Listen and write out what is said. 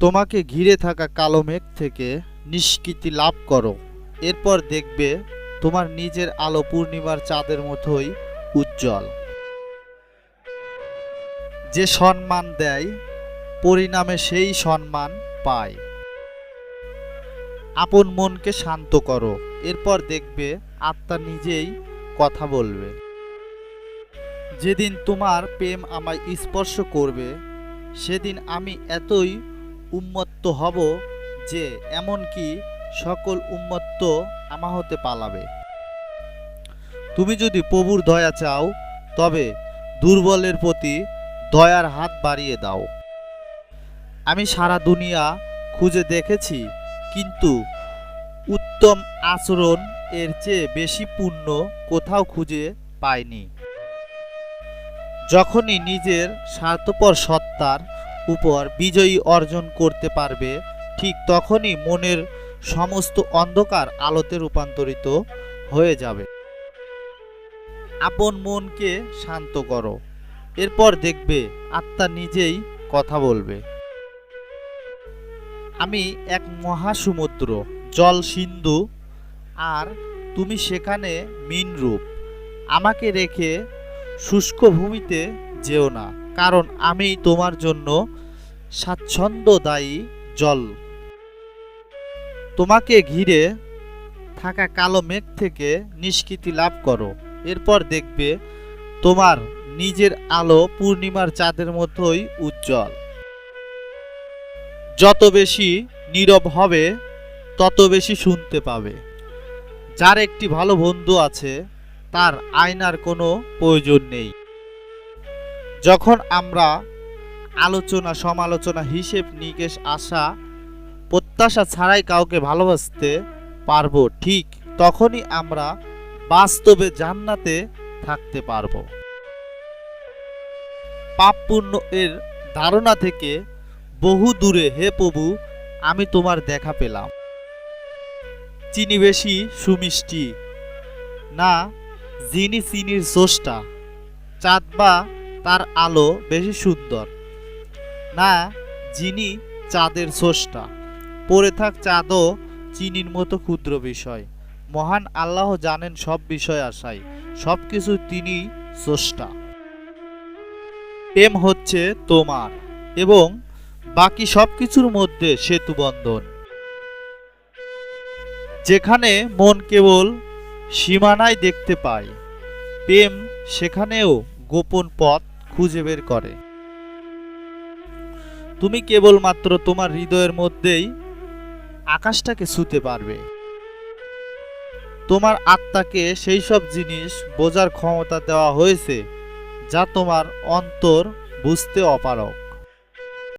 তোমাকে ঘিরে থাকা কালো মেঘ থেকে নিষ্কৃতি লাভ করো। এরপর দেখবে তোমার নিজের আলো পূর্ণিমার চাঁদের মতোই উজ্জ্বল। যে সম্মান দেয়, পরিণামে সেই সম্মান পায়। আপন মনকে শান্ত করো। এরপর দেখবে আত্মা নিজেই কথা বলবে। যেদিন তোমার প্রেম আমায় স্পর্শ করবে, সেদিন আমি এতই উন্মত্ত হব যে, এমনকি সকল উন্মত্ত আমা হতে পালাবে। তুমি যদি প্রভুর দয়া চাও, তবে দুর্বলের প্রতি দয়ার হাত বাড়িয়ে দাও। আমি সারা দুনিয়া খুঁজে দেখেছি, কিন্তু উত্তম আচরণ এর চেয়ে বেশি পূর্ণ কোথাও খুঁজে পাইনি। যখনই নিজের স্বার্থপর সত্তার উপর বিজয়ী অর্জন করতে পারবে, ঠিক তখনই মনের সমস্ত অন্ধকার আলোতে রূপান্তরিত হয়ে যাবে। আপন মনকে শান্ত করো, এরপর দেখবে আত্মা নিজেই কথা বলবে। আমি এক মহাসমুদ্র, জল সিন্ধু, আর তুমি সেখানে মিনরূপ। আমাকে রেখে শুষ্ক ভূমিতে যেও না। কারণ আমি তোমার জন্য স্বাচ্ছন্দ্যদায়ী জল। তোমাকে ঘিরে থাকা কালো মেঘ থেকে নিষ্কৃতি লাভ করো। এরপর দেখবে তোমার নিজের আলো পূর্ণিমার চাঁদের মতোই উজ্জ্বল। যত বেশি নীরব হবে, তত বেশি শুনতে পাবে। যার একটি ভালো বন্ধু আছে, তার আয়নার কোনো প্রয়োজন নেই। যখন আমরা আলোচনা, সমালোচনা, হিসেব নিকেশ, আশা, প্রত্যাশা ছাড়াই কাউকে ভালোবাসতে পারব, ঠিক তখনই আমরা বাস্তবে জান্নাতে থাকতে পারব। পাপ পুণ্য এর ধারণা থেকে বহু দূরে, হে প্রভু, আমি তোমার দেখা পেলাম। চিনি বেশি, সুমিষ্টি। না, যিনি চিনির স্রষ্টা। চাঁদ বা তার আলো বেশি সুন্দর। না, যিনি চাঁদের স্রষ্টা। পড়ে থাক চাঁদও চিনির মতো ক্ষুদ্র বিষয়। মহান আল্লাহ জানেন সব বিষয় আশায়। সব কিছু তিনি স্রষ্টা। প্রেম হচ্ছে তোমার এবং বাকি সব কিছুর মধ্যে সেতু বন্ধন। যেখানে মন কেবল সীমানায় দেখতে পায়, প্রেম সেখানেও গোপন পথ খুঁজে বের করে। তুমি কেবলমাত্র তোমার হৃদয়ের মধ্যেই আকাশটাকে ছুতে পারবে। তোমার আত্মাকে সেই সব জিনিস বোঝার ক্ষমতা দেওয়া হয়েছে, যা তোমার অন্তর বুঝতে অপারক